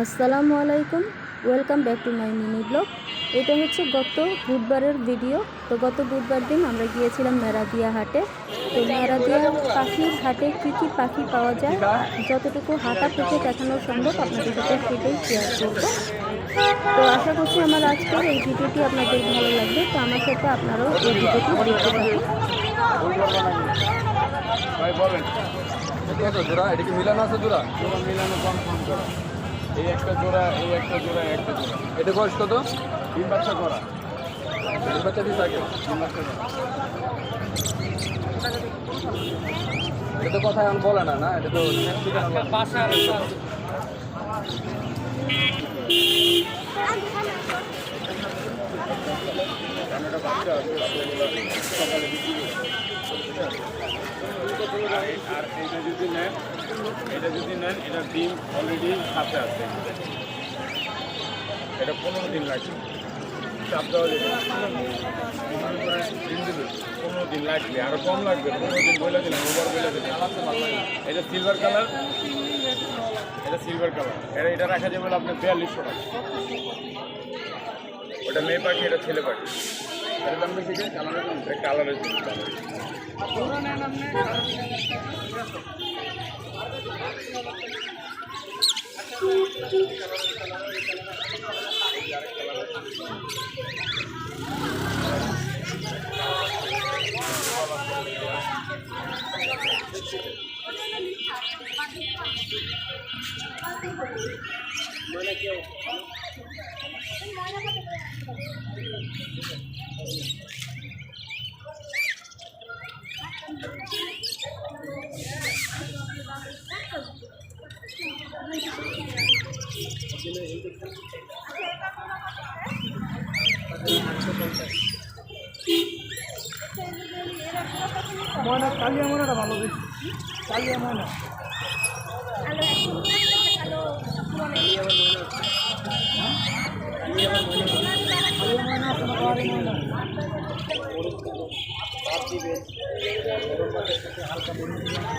আসসালামু আলাইকুম welcome back to my mini blog. এটা হচ্ছে গত বুধবারের ভিডিও। তো গত বুধবার দিন আমরা গিয়েছিলাম মেরাদিয়া হাটে। তো মেরাদিয়া পাখির হাটে কী কী পাখি পাওয়া যায় যতটুকু হাঁটা থেকে দেখানো সম্ভব আপনাদের সাথে সেটাই শেয়ার করব। তো আশা করছি আমার আজকের এই ভিডিওটি আপনাদের ভালো লাগবে। তো আমার সাথে আপনারাও এই ভিডিওটি দেখতে থাকুন। ভাই বলেন। এটা কত জোড়া এটা কি মিলানো আছে? জোড়া জোড়া মিলানো কনফার্ম করা এই একটা জোড়া এই একটা জোড়া একটা জোড়া। এটা বয়স কত? তিন বাচ্চা করা। তিন বাচ্চা দিস আগে তিন বাচ্চা করা। এটা তো কথা এখন বলে না না? এটা তো করে আর এই- আর এটা যদি নেন এটা যদি নেন, এটা ডিম অলরেডি সাথে আছে। এটা পনেরো দিন লাগবে। চাপ দেওয়া যাবে পনেরো দিন লাগবে। আরও কম লাগবে, পনেরো দিন বলে দিলাম ওভার বলে দিলাম। এটা সিলভার কালার এটা সিলভার কালার এটা এটা রাখা যাবে আপনার বিয়াল্লিশশো টাকা। ওটা মেয়ে পাখি, এটা ছেলে পাখি। এটার দাম বেশি কালারের কালারের জন্য। কালার ময়না কালিয়া ময়নাটা ভালো বেশি কালিয়া ময়না।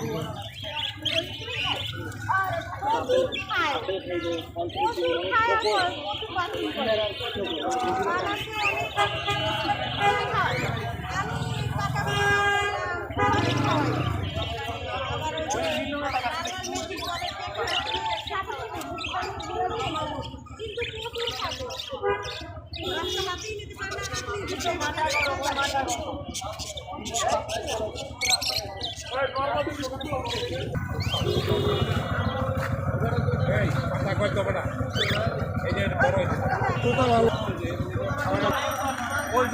কালিয়া ময়না আছে না পাহাড়ি ময়না এই কথা কয় তবে না এই যে এটা বড় হয়েছে তোতা ভালো ওই।